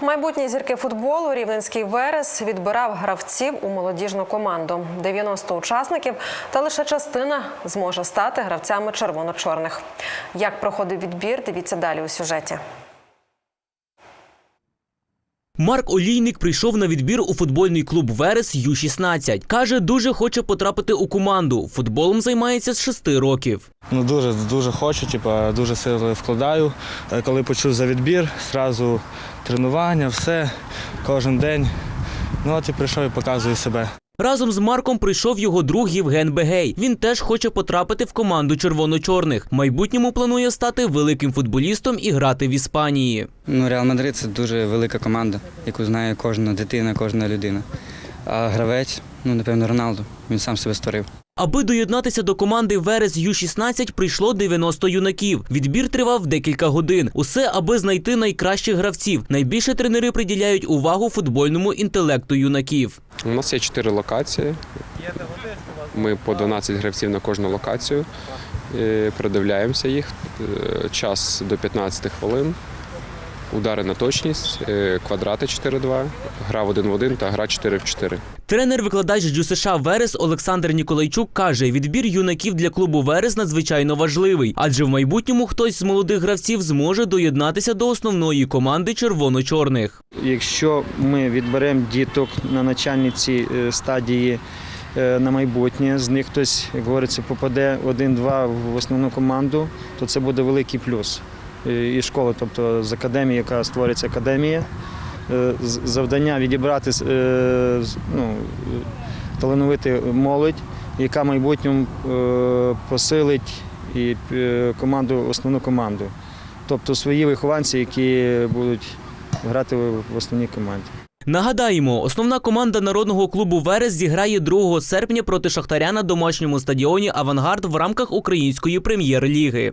Майбутні зірки футболу Рівненський Верес відбирав гравців у молодіжну команду. 90 учасників, та лише частина зможе стати гравцями червоно-чорних. Як проходив відбір, дивіться далі у сюжеті. Марк Олійник прийшов на відбір у футбольний клуб Верес Ю-16. Каже, дуже хоче потрапити у команду. Футболом займається з шести років. Ну дуже дуже хочу, типу, дуже сили вкладаю. Е, Коли почув за відбір, одразу тренування, все, кожен день. Ну от і прийшов і показую себе. Разом з Марком прийшов його друг Євген Бегей. Він теж хоче потрапити в команду червоно-чорних. Майбутньому планує стати великим футболістом і грати в Іспанії. Ну, Реал Мадрид це дуже велика команда, яку знає кожна дитина, кожна людина. А гравець, ну, напевно, Роналду. Він сам себе створив. Аби доєднатися до команди Верес Ю-16 прийшло 90 юнаків. Відбір тривав декілька годин. Усе аби знайти найкращих гравців. Найбільше тренери приділяють увагу футбольному інтелекту юнаків. У нас є чотири локації. Ми по 12 гравців на кожну локацію. Е, Продивляємося їх. Е, Час до 15 хвилин. Удари на точність, е, квадрати 4-2, гра в 1 в 1 та гра 4 в 4. Тренер-викладач ДЮСШ Верес Олександр Ніколайчук каже, відбір юнаків для клубу Верес надзвичайно важливий, адже в майбутньому хтось з молодих гравців зможе доєднатися до основної команди червоно-чорних. Якщо ми відберемо діток на начальній цій е, стадії е, на майбутнє, з них хтось, як говориться, попаде один-два в основну команду, то це буде великий плюс. Е, І школа, тобто з академії, яка створиться академія, е, завдання відібрати е, ну, талановити молодь, яка в майбутньому посилить і команду, основну команду. Тобто свої вихованці, які будуть грати в основній команді. Нагадаємо, основна команда народного клубу Верес зіграє 2 серпня проти Шахтаря на домашньому стадіоні Авангард в рамках української прем'єр-ліги.